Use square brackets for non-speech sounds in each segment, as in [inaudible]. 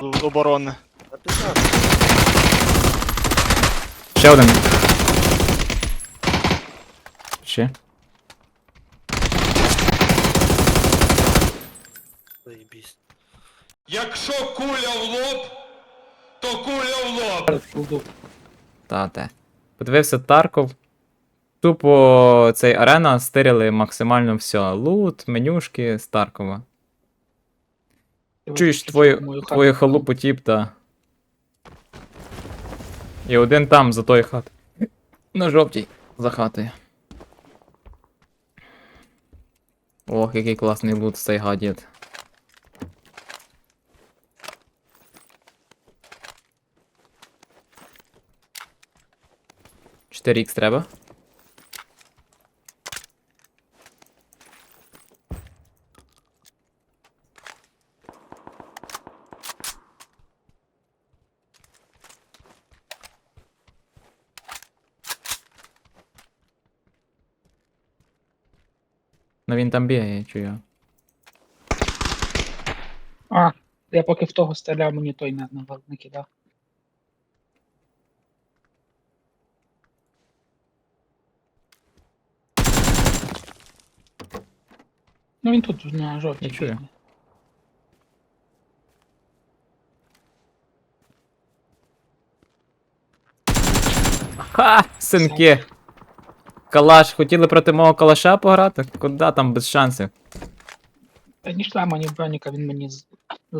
оборони. Ще один. Ще. Якщо куля в лоб, то куля в лоб. Та те. Подивився Тарков. Тупо цей арена стирили максимально все. Лут, менюшки з Таркова. Чуєш твою, твою халупу тіп та. І один там за тої хати. На жовтій за хатою. Ох, який класний лут цей гадєт. Чотири ікс треба. Він там бігає, чую. А, я поки в того стріляв, мені той не, не, не кидав. Ну він тут на жовтій. Я чую. Ха! Синки! Калаш, хотіли проти мого калаша пограти? Куда там без шансів? Та ні шлема, ні броніка, він мені з.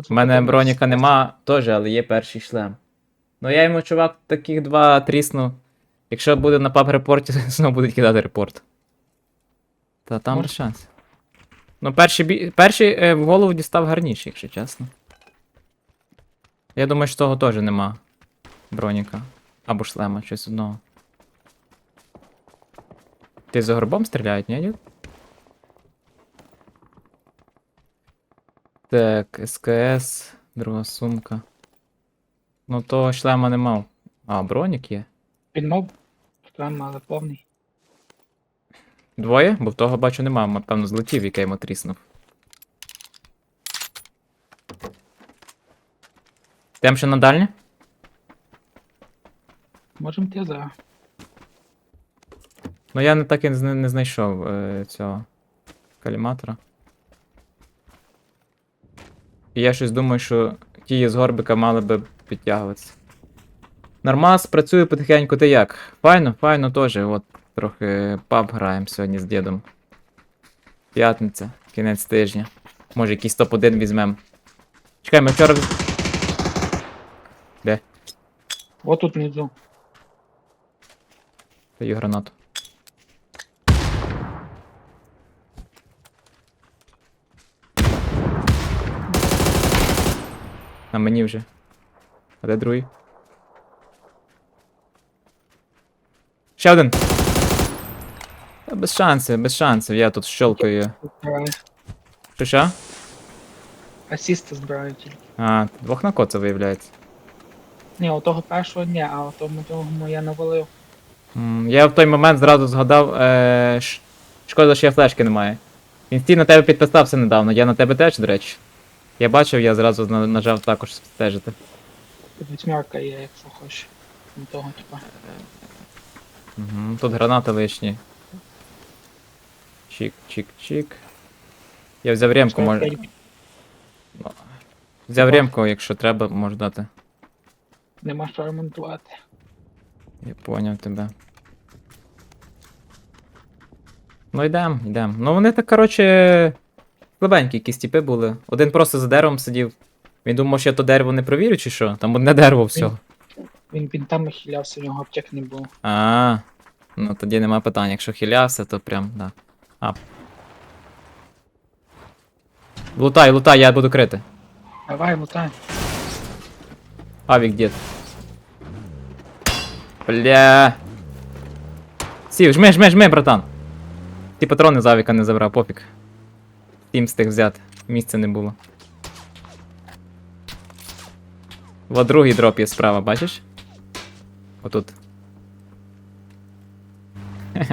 У мене броніка нема теж, але є перший шлем. Ну я йому, чувак, таких два трісну. Якщо буде на паб репорті, [laughs] знову будуть кидати репорт. Та там Може. без шансів. Ну, перший, бі... перший е, в голову дістав гарніший, якщо чесно. Я думаю, що того теж нема. Броніка. Або шлема, щось одного. Ти за горбом стріляють, ні, дід? Так, СКС, друга сумка. Ну, того шлема не мав. А, бронік є. Він мав шлем, але повний. Двоє? Бо в того бачу нема, напевно, злетів, який йому тріснув. Тем ще на дальнє? Можемо йти за. Ну я не так і не, не знайшов е, цього каліматора. І я щось думаю, що ті з горбика мали би підтягуватися. Нормас, працюю потихеньку, ти як? Файно, файно теж. От трохи паб граємо сьогодні з дідом. П'ятниця, кінець тижня. Може якийсь топ-1 візьмем. Чекай, ми вчора. Де? От тут внизу. Даю гранату. На мені вже. А де другий? Ще один. Та без шансів, без шансів. Я тут щелкаю. Що що? Асісти збираю тільки. А, двох на коца виявляється. Ні, у того першого ні, а у тому другому я навалив. М, Я в той момент зразу згадав. Е, ш- шкода, що я флешки не маю. Він стій на тебе підписався недавно, я на тебе теж, до речі. Я бачив, я зразу нажав також стежити. Тут є, якщо хочеш. До того, типа. Угу, тут гранати лишні. Чик, чик, чик. Я взяв ремку, може. Взяв ремку, якщо треба, можу дати. Нема що ремонтувати. Я поняв тебе. Ну йдем, йдем. Ну вони так, коротше. Слабенькі якісь тіпи були. Один просто за деревом сидів. Він думав, що я то дерево не провірю, чи що? Там одне дерево всього. Він, він там хилявся, у нього аптек не було. А, ну тоді нема питань. Якщо хилявся, то прям, да. А. Лутай, лутай, я буду крити. Давай, лутай. Авік дід. Бля. Сів, жми, жми, жми, братан. Ти патрони з авіка не забрав, пофіг. Тім встиг взяти. Місця не було. Вот другий дроп є справа, бачиш? Отут. [laughs]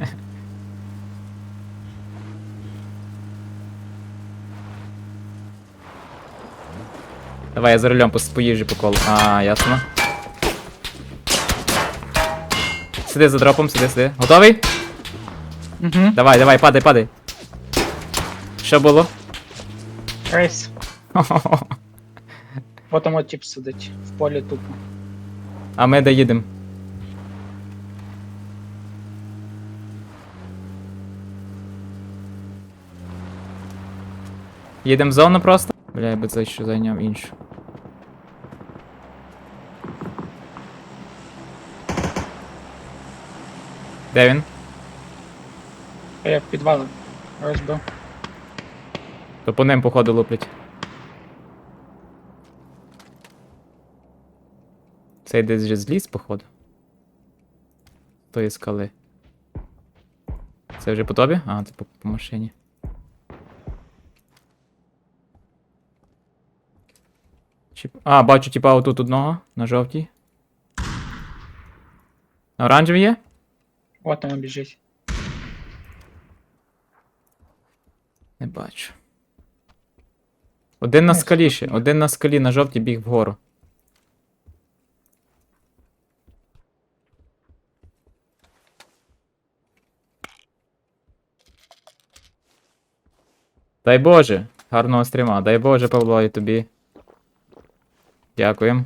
Давай я за рулем поїжджу по колу. А, ясно. Сиди за дропом, сиди, сиди. Готовий? Угу. Давай, давай, падай, падай. Що було? Рейс. [laughs] От там от тип сидить. В полі тупо. А ми де їдемо? В зону просто? Бля, я би це ще зайняв іншу. Де він? Я в підвали розбив. То по ним, походу, луплять. Цей десь вже зліз, походу. Тої скали. Це вже по тобі? А, це по, по машині. А, бачу, типа, отут одного, на жовтій. На оранжевій є? От там біжить. Не бачу. Один на скалі ще, один на скалі на жовтій біг вгору. Дай Боже, гарного стріма. Дай Боже, Павло, і тобі. Дякуємо.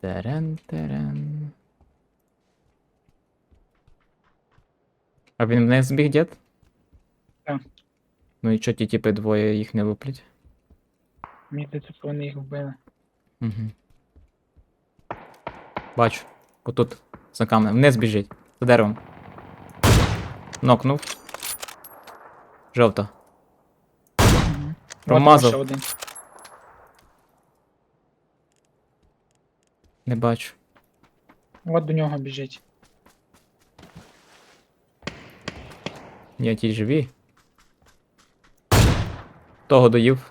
Терен, терен. А він вниз збіг, дід? Ну і чо ті типи двоє їх не луплять? Мені здається, вони їх вбили. Угу. Бачу. Отут. За камнем. Вниз біжить. За деревом. Нокнув. Жовта. Угу. Промазав. ще один. Не бачу. От до нього біжить. Ні, ті живі. Того доїв.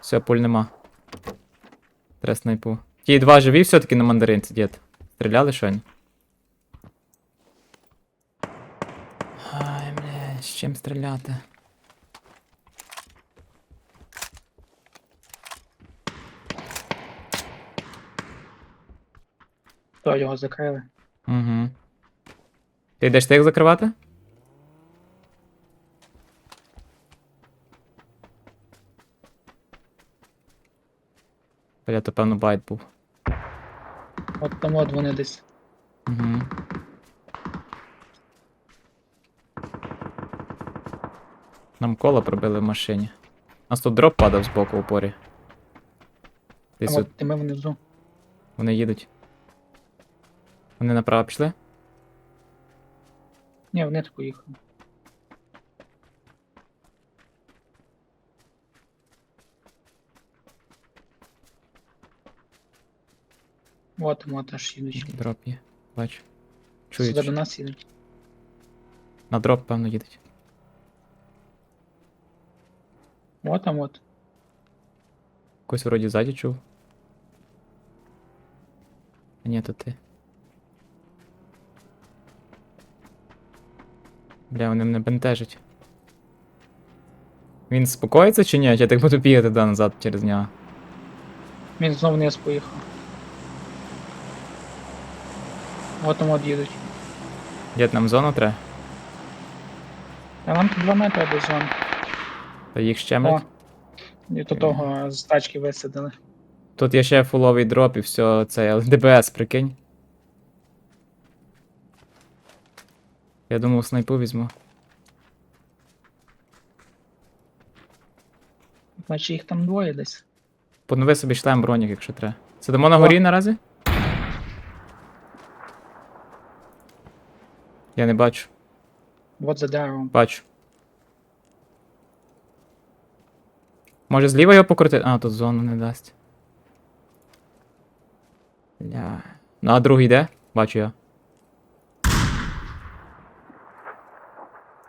Все, пуль нема. Треба снайпу. Ті два живі все-таки на мандаринці, дід. Стріляли щойно? Ай, бля, з чим стріляти? То його закрили. Угу. Ти йдеш тих закривати? Бля, то певно байт був. От там от вони десь. Угу. Нам коло пробили в машині. У нас тут дроп падав з боку у порі. Десь от от тими внизу. вони їдуть. Вони направо пішли? Ні, вони так поїхали. От от аж їдуть. Дроп є. Бачу. Сюди до нас їдуть. На дроп, певно, їдуть. От там от. Когось вроді ззаді чув. А ні, то ти. Бля, вони мене бентежать. Він спокоїться чи ні? Я так буду бігати да, назад через нього. Він знову вниз поїхав. От там от їдуть. Дід нам зону треба? А нам тут 2 метри до зони. Та їх О, щемлять. і до того з тачки висадили. Тут є ще фуловий дроп і все це, але ДБС, прикинь. Я думав снайпу візьму. Значить їх там двоє десь. Понови собі шлем бронік, якщо треба. Сидимо на горі наразі? Я не бачу. От за деревом. Бачу. Може зліва його покрутити? А, тут зону не дасть. Бля. Ну а другий де? Бачу я.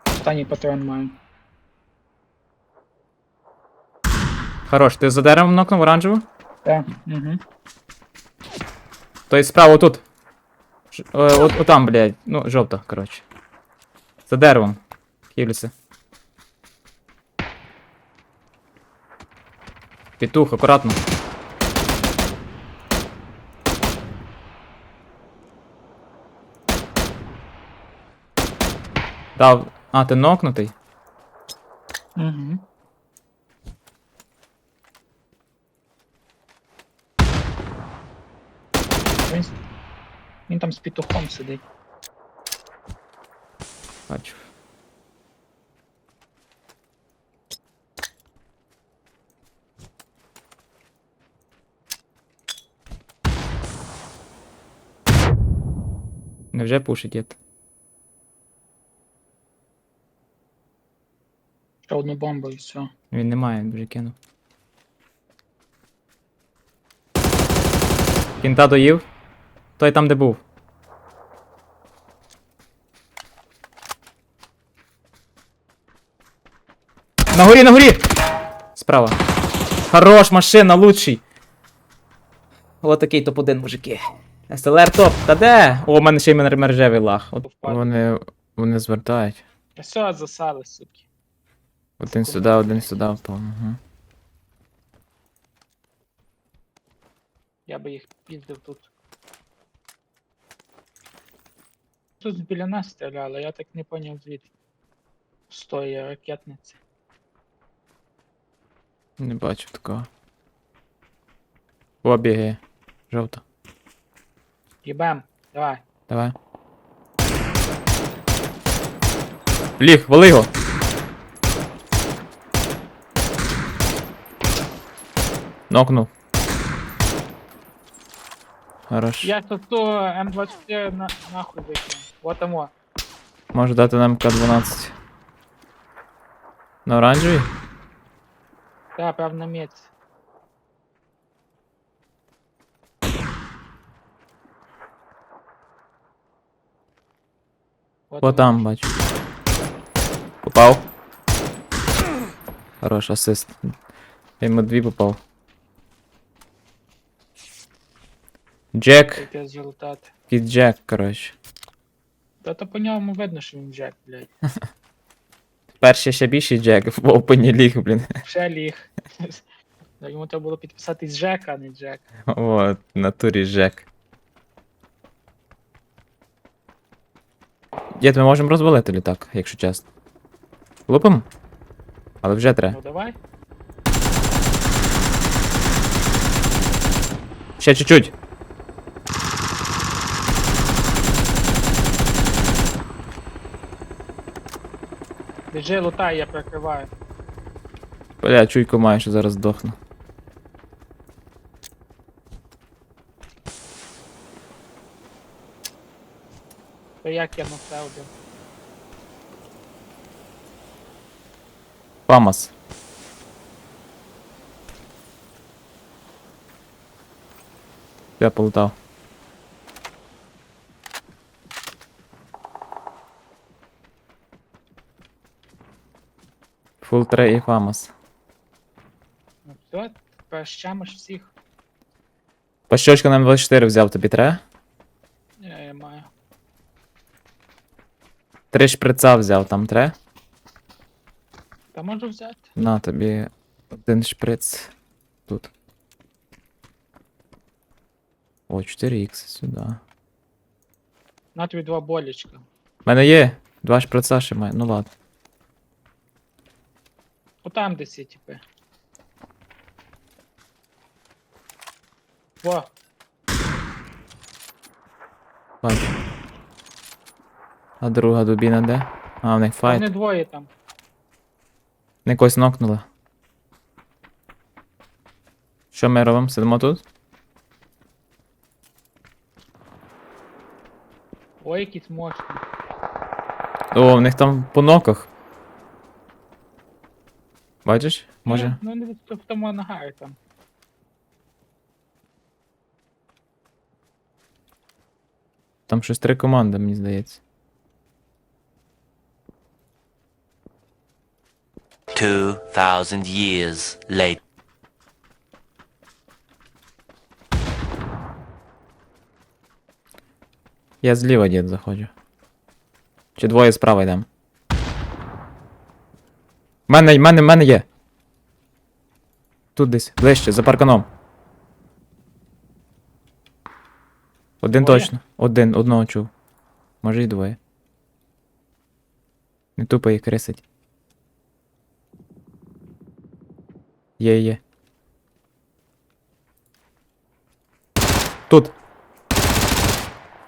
Останній патрон маю. Хорош, ти за деревом нокнув оранжеву? Так, угу. Той справа отут. Ж- е, От, отам, блядь. Ну, жовта, коротше. За деревом. Хілюся. Петух, акуратно. Дав. А, ти нокнутий? Угу. Він, с- він там з петухом сидить. Бачу. Невже пушить дід? Ще одну бомбу і все. Він не має, він вже кинув. Кінта доїв? Той там, де був. На горі, на горі! Справа. Хорош, машина, лучший. Ось такий топ-1, мужики. СЛР топ. Та де? О, у мене ще й мер- мережевий лаг. От вони, вони звертають. А все, засали, суки. Один сюди, один сюди впав. Угу. Я би їх піздив тут. Тут біля нас стріляли, я так не поняв звідки. Стоїть ракетниця. Не бачу такого. О, бігає. Жовто. Їбем, давай. Давай. Ліг, вали його. Нокнув. Хорош. Я тут то М24 на, нахуй викину. Вот оно. Може дати нам К-12. На оранжевій? Да, прям на мець. Вот О, оно. там бачу. Попав. Хорош, асист. Я йому дві попав. Джек. Який результат. Кіт Джек, коротше. Та то по ньому видно, що він Джек, блядь. [laughs] Перший ще більший Джек в опені ліг, блін. Ще ліг. Та [laughs] Йому треба було підписатись Джек, а не Джек. От, в натурі Джек. Дід, ми можемо розвалити літак, якщо чесно. Лупимо? Але вже треба. Ну давай. Ще чуть-чуть. Біжи, лутай, я прикриваю. Бля, чуйку маю, що зараз здохну. То як я на це один. Памас. Я полутав. Фул 3 і Фамас. Ну все, тепер щемиш всіх. Пащочка на М24 взяв тобі треба? Я, я маю. Три шприца взяв, там треба? Та можу взяти. На тобі один шприц. Тут. О, 4х сюди. На тобі два болічка. У мене є два шприца ще маю. Ну ладно. Отам десь є, типи. Во, Бачу. А друга дубіна де? А, в них файт. вони двоє там. Не когось нокнули. Що ми робимо? Сидимо тут? Ой, якісь мощні. О, в них там по ноках. Бачиш? Може. Ну, ну не в тому ангарі там. Там щось три команди, мені здається. 2,000 years later. Я зліва дід заходжу. Чи двоє справа йдемо? Мене, мене, мене є. тут десь, ближче, за парканом. Один Двоє? точно. Один, одного чув. Може і двоє. Не тупо їх крисить. Є, є. Тут.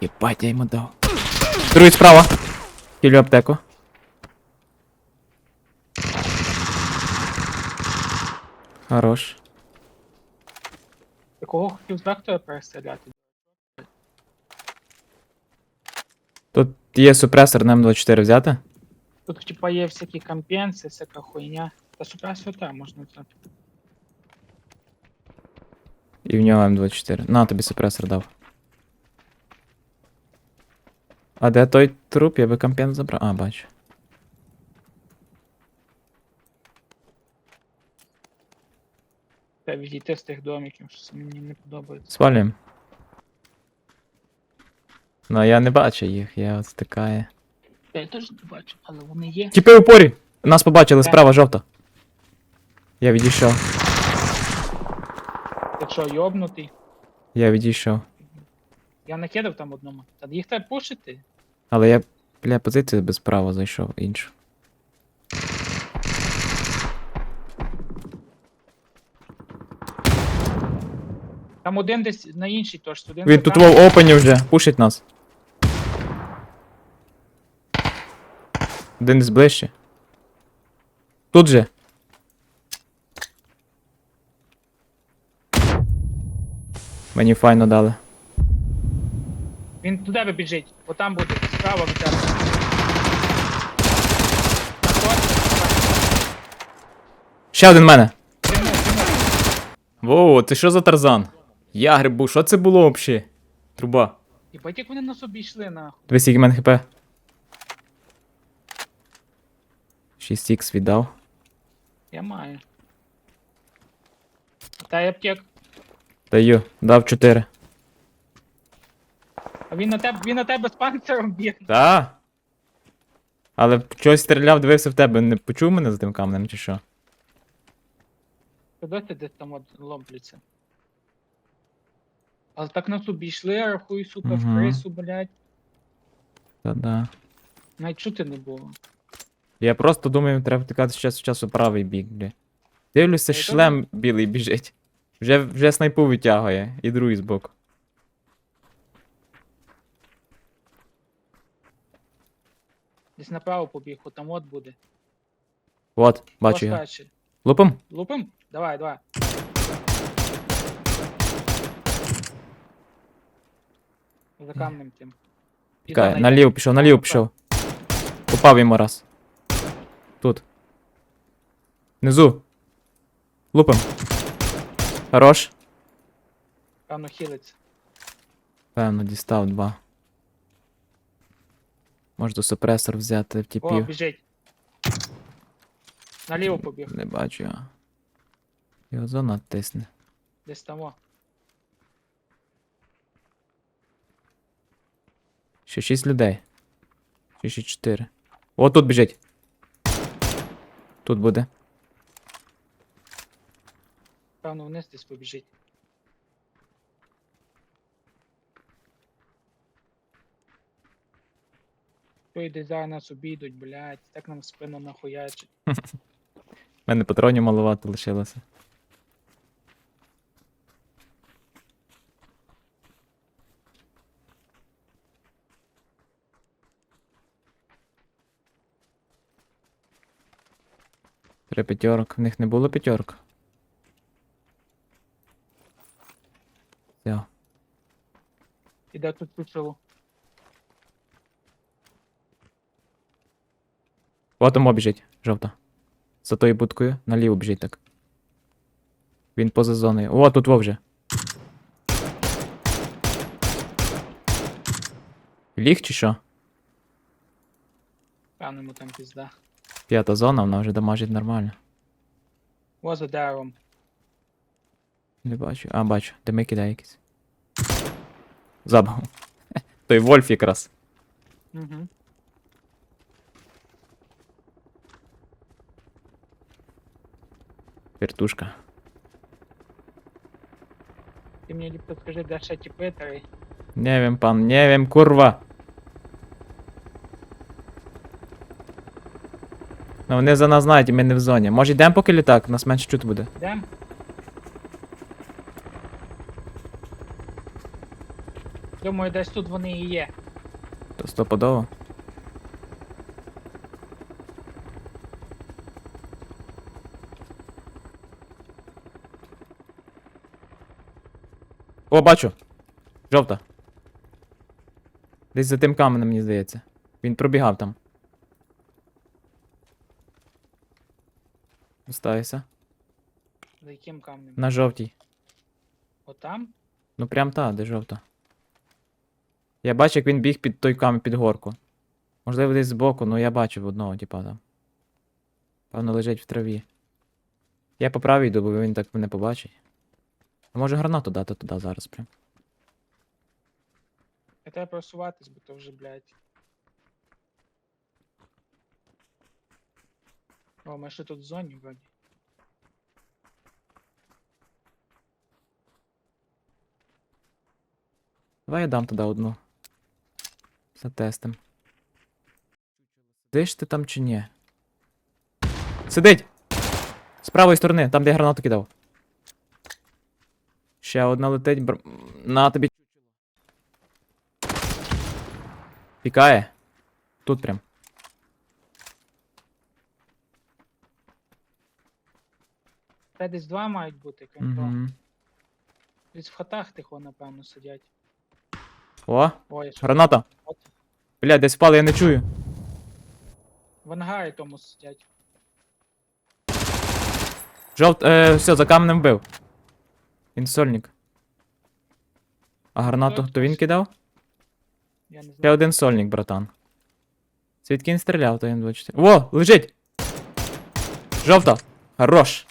Єбать, я йому дав. Другий справа. Кілю аптеку. Хорош. Ти кого хотів з вектора перестріляти? Тут є супресор на М24 взяти. Тут типа є всякі компенси, всяка хуйня. Та супресор та можна взяти. І в нього М24. На, тобі супресор дав. А де той труп? Я би компенс забрав. А, бачу. Та відійти з тих домиків, що мені не подобається. Свалюємо. Ну, я не бачу їх, я от стикає. Та я теж не бачу, але вони є. Тіпи у порі! Нас побачили справа жовта. Я відійшов. Якщо йобнутий, Я відійшов. я накидав там одному. Та їх треба пушити. Але я, бля, позицію без права зайшов іншу. Там один десь на іншій точці. Один Він тут камнем. в опені вже, пушить нас. Один десь ближче. Тут же. Мені файно дали. Він туди біжить. Отам буде, справа тебе. Ще один в мене. Воу, це що за тарзан? Я грибу, що це було взагалі? Труба. І бать як вони нас обійшли нахуй. Дивись, скільки в мене хп. 6х віддав. Я маю. Та я аптек. Даю, дав 4. А він на тебе, він на тебе з панциром біг. Та. Але чогось стріляв, дивився в тебе. Не почув мене за тим каменем чи що? Куди ти десь там от ломплються? Але так нас обійшли, рахуй, сука, в Мгм. крису, блядь. Та-да. Навіть чути не було. Я просто думаю, треба втикати з часу часу правий бік, бля. Дивлюся, Та й шлем білий біжить. Вже, вже снайпу витягує, і другий збоку. Десь направо побіг, от там от буде. От, бачу. Поскаче. Лупом? Лупим? Давай, давай. За камнем тим. Чекай, наліво пішов, наліво пішов. Попав йому раз. Тут. Внизу. Лупом. Хорош. Певно хилиться. Певно, дістав два. Можна супресор взяти в О, тіпів. біжить. Наліво побіг. Не бачу його. Його зона тисне. Десь там. о. Ще 6 людей. Ще ще 4. О, тут біжить. Тут буде. Певно вниз десь побіжить. То йде зараз нас обійдуть, блядь, так нам спину нахуячить. [laughs] У мене патронів маловато лишилося. Три п'ятерок. В них не було п'ятерок. Все. Іде тут почало. От там біжить, жовта. За тою будкою, наліво біжить так. Він поза зоною. О, тут во вже. Ліг чи що? Певно йому там пізда. П'ята зона, вона вже дамажить нормально. О, за деревом. Не бачу. А, бачу. Дими кидає якийсь. Забав. [laughs] Той Вольф якраз. Угу. Вертушка. мені ліпо скажи, де ще ті питери. Не wiem, пан, не wiem, курва. Ну вони за нас знають, і ми не в зоні. Може йдемо поки літак, нас менше чути буде. Йдем? Думаю, десь тут вони і є. То стопудово. О, бачу. Жовта. Десь за тим каменем, мені здається. Він пробігав там. Оставайся. За яким камнем? На жовтій. Отам? Ну прям та, де жовта. Я бачу, як він біг під той камінь під горку. Можливо, десь збоку, ну я бачив одного, типа там. Певно, лежить в траві. Я по правій йду, бо він так мене побачить. А може гранату дати туди зараз прям. Я треба просуватись, бо то вже, блядь. О, ми ще тут в зоні вроді. Давай я дам туди одну. Затестим. Сидиш ти там чи ні? Сидить! З правої сторони, там де я гранату кидав. Ще одна летить, бр... На тобі. Пікає. Тут прям. Та десь два мають бути, крім того. Угу. Десь в хатах тихо, напевно, сидять. О, Ой, що граната. от. Блядь, десь впали, я не чую. В ангарі тому сидять. Жовт, е, все, за каменем вбив. Він сольник. А гранату хто він кидав? Я не Ще знаю. один сольник, братан. Звідки він стріляв, то М24. Во, лежить! Жовта! Хорош!